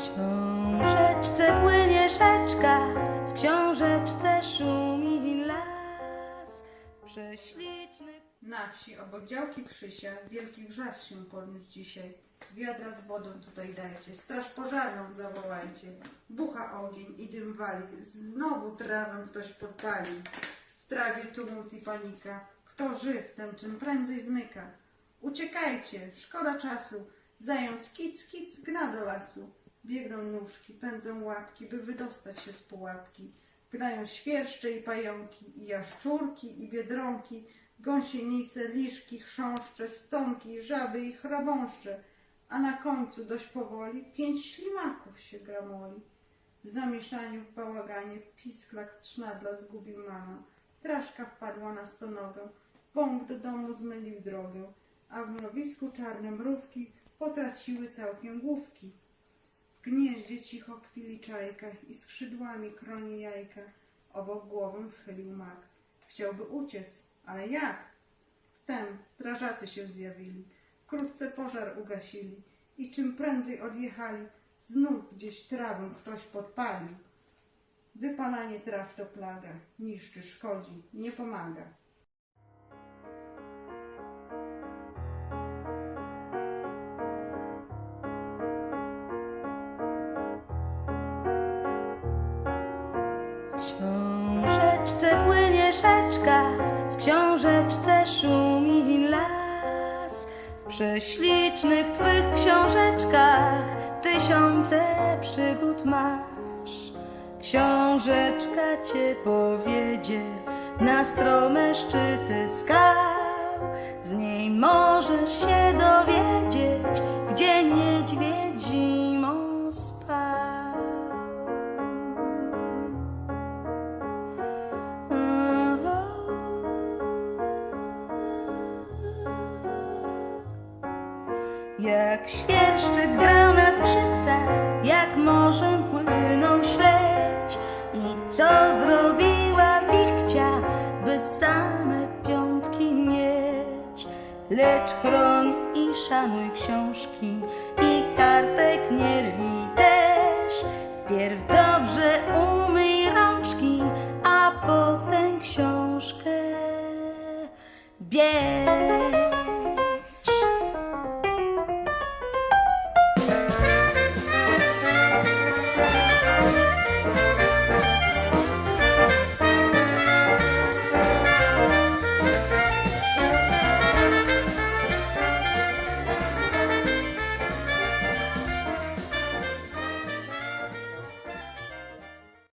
książeczce płynie rzeczka, w książeczce szumi las. Prześlicznych Na wsi obok działki Krzysia wielki wrzask się podniósł dzisiaj. Wiadra z wodą tutaj dajcie, straż pożarną zawołajcie. Bucha ogień i dym wali, znowu trawę ktoś podpali. W trawie tumult i panika, kto żyw, ten czym prędzej zmyka. Uciekajcie, szkoda czasu, zając kic, kic gna do lasu. Biegną nóżki, pędzą łapki, by wydostać się z pułapki. Gnają świerszcze i pająki, i jaszczurki, i biedronki, gąsienice, liszki, chrząszcze, stonki, żaby i chrabąszcze, a na końcu dość powoli pięć ślimaków się gramoli. W zamieszaniu, w bałaganie, pisklak trzynadla zgubił mamę, traszka wpadła na stonogę, bąk do domu zmylił drogę, a w mrowisku czarne mrówki potraciły całkiem główki. Gnieździe cicho kwili czajka i skrzydłami kroni jajka, obok głowę schylił mak. Chciałby uciec, ale jak? Wtem strażacy się zjawili, wkrótce pożar ugasili i czym prędzej odjechali, znów gdzieś trawę ktoś podpalił. Wypalanie traw to plaga, niszczy, szkodzi, nie pomaga. Książeczce płynie rzeczka, w książeczce szumi las. W prześlicznych twych książeczkach tysiące przygód masz. Książeczka cię powiedzie na strome szczyty skał. Jak świerszczyk gra na skrzypcach, jak morzem płyną śledź. I co zrobiła wikcia, by same piątki mieć? Lecz chroń i szanuj książki i kartek nie rwij też. Wpierw dobrze umyj rączki, a potem książkę bierz.